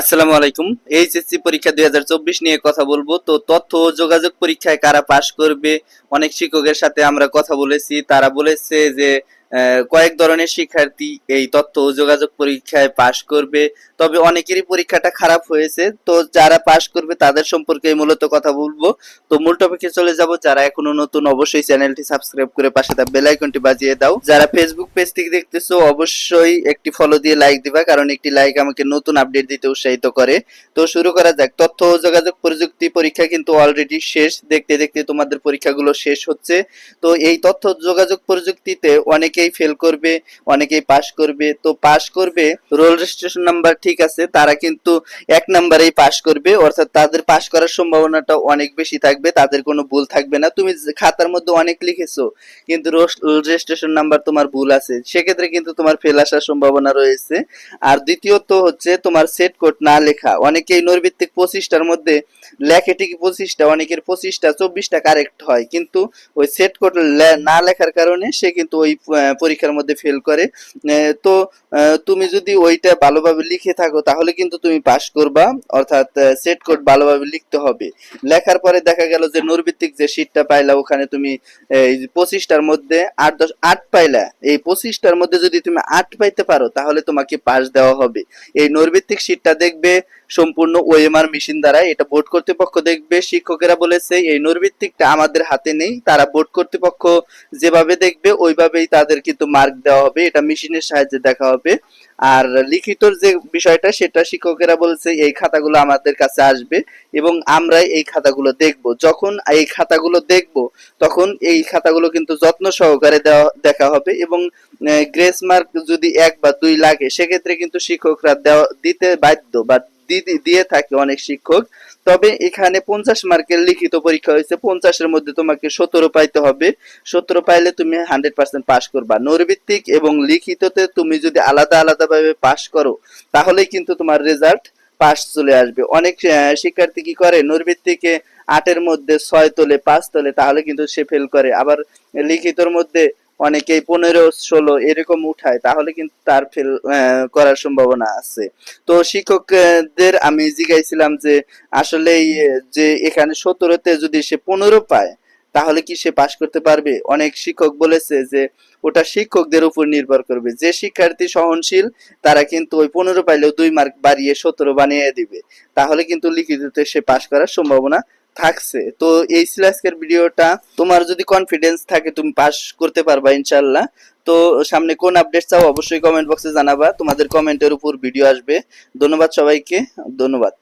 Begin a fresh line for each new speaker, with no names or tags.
আসসালামু আলাইকুম। এইচএসসি পরীক্ষা দুই হাজার চব্বিশ নিয়ে কথা বলব। তো তথ্য ও যোগাযোগ পরীক্ষায় কারা পাশ করবে, অনেক শিক্ষকের সাথে আমরা কথা বলেছি। তারা বলেছে যে কয়েক ধরনের শিক্ষার্থী এই তথ্য ও যোগাযোগ পরীক্ষায় পাশ করবে। তবে অনেকেরই পরীক্ষাটা খারাপ হয়েছে। তো যারা পাশ করবে, তাদের সম্পর্কে মূলত কথা বলব। তো মূল টপিকে চলে যাব। যারা এখনও নতুন, অবশ্যই চ্যানেলটি সাবস্ক্রাইব করে পাশে থাকা বেল আইকনটি বাজিয়ে দাও। যারা ফেসবুক পেজ থেকে দেখতেছো, অবশ্যই একটি ফলো দিয়ে লাইক দিবা, কারণ একটি লাইক আমাকে নতুন আপডেট দিতে উৎসাহিত করে। তো শুরু করা যাক। তথ্য ও যোগাযোগ প্রযুক্তি পরীক্ষা কিন্তু অলরেডি শেষ। দেখতে দেখতে তোমাদের পরীক্ষাগুলো শেষ হচ্ছে। তো এই তথ্য যোগাযোগ প্রযুক্তিতে অনেকেই ফেল করবে, অনেকেই পাস করবে। তো পাস করবে রোল রেজিস্ট্রেশন নাম্বার ঠিক আছে, তারা কিন্তু এক নাম্বারেই পাস করবে। অর্থাৎ তাদের পাস করার সম্ভাবনাটা অনেক বেশি থাকবে, তাদের কোনো ভুল থাকবে না। তুমি খাতার মধ্যে অনেক লিখেছো, কিন্তু রেজিস্ট্রেশন নাম্বার তোমার ভুল আছে। সেক্ষেত্রে কিন্তু তোমার ফেল আসার সম্ভাবনা রয়েছে। আর দ্বিতীয়ত হচ্ছে তোমার সেট কোড না লেখা। অনেকেই নৈর্ভিত্তিক পঁচিশটার মধ্যে লেখে ঠিকই পঁচিশটা, অনেকের পঁচিশটা, চব্বিশটা কারেক্ট হয়। কিন্তু ওই সেট কোড না লেখার কারণে সে কিন্তু ওই পরীক্ষার মধ্যে ফেল করে। তো তুমি যদি ওইটা ভালোভাবে লিখে থাকো, তাহলে কিন্তু তুমি পাস করবা। অর্থাৎ সেট কোড ভালোভাবে লিখতে হবে। লেখার পরে দেখা গেল যে নৈর্ভিত্তিক যে শীটটা পাইলা, ওখানে তুমি এই পঁচিশটার মধ্যে আট দশ, আট পাইলা। এই পঁচিশটার মধ্যে যদি তুমি আট পাইতে পারো, তাহলে তোমাকে পাস দেওয়া হবে। এই নৈর্ভিত্তিক শীটটা দেখবে সম্পূর্ণ ওএমআর মেশিন দ্বারা এটা বোর্ড কর্তৃপক্ষ দেখবে। শিক্ষকেরা বলেছে, এই নৈর্ভিত্তিকটা আমাদের হাতে নেই। তারা বোর্ড কর্তৃপক্ষ যেভাবে দেখবে, ওইভাবেই তাদের কিন্তু মার্ক দেওয়া হবে। এটা মেশিনের সাহায্যে দেখা হবে। আর লিখিত যে বিষয়টা, সেটা শিক্ষকেরা বলছে, এই খাতাগুলো আমাদের কাছে আসবে এবং আমরা এই খাতাগুলো দেখব। যখন এই খাতাগুলো দেখব, তখন এই খাতাগুলো কিন্তু যত্ন সহকারে দেওয়া, দেখা হবে এবং গ্রেস মার্ক যদি এক বা দুই লাগে, সেক্ষেত্রে কিন্তু শিক্ষকরা দেওয়া, দিতে বাধ্য বা দিয়ে থাকে অনেক শিক্ষক। তবে এখানে পঞ্চাশ মার্কের লিখিত পরীক্ষা হয়েছে। পঞ্চাশের মধ্যে তোমাকে সতেরো পাইতে হবে। সতেরো পাইলে তুমি হান্ড্রেড পার্সেন্ট পাস করবা। নৈর্ভিত্তিক এবং লিখিততে তুমি যদি আলাদা আলাদা ভাবে পাস করো, তাহলেই কিন্তু তোমার রেজাল্ট পাস চলে আসবে। অনেক শিক্ষার্থী কি করে? নৈর্ভিত্তিকে আটের মধ্যে ছয় তোলে, পাঁচ তোলে, তাহলে কিন্তু সে ফেল করে। আবার লিখিতর মধ্যে অনেকেই পনেরো, ষোলো এরকম উঠায়, তাহলে কিন্তু তার ফেল করার সম্ভাবনা আছে। তো শিক্ষকদের আমি জিজ্ঞাইছিলাম যে আসলে যে এখানে সতেরোতে যদি সে পনেরো পায়, তাহলে কি সে পাশ করতে পারবে? অনেক শিক্ষক বলেছে যে, ওটা শিক্ষকদের উপর নির্ভর করবে। যে শিক্ষার্থী সহনশীল, তারা কিন্তু ওই পনেরো পাইলেও দুই মার্ক বাড়িয়ে সতেরো বানিয়ে দিবে। তাহলে কিন্তু লিখিততে সে পাশ করার সম্ভাবনা থাকছে। তো এই ছিল ভিডিওটা। তোমার যদি কনফিডেন্স থাকে, তুমি পাস করতে পারবা ইনশাল্লাহ তো সামনে কোন আপডেট চাও, অবশ্যই কমেন্ট বক্সে জানাবা। তোমাদের কমেন্টের উপর ভিডিও আসবে। ধন্যবাদ সবাইকে। ধন্যবাদ।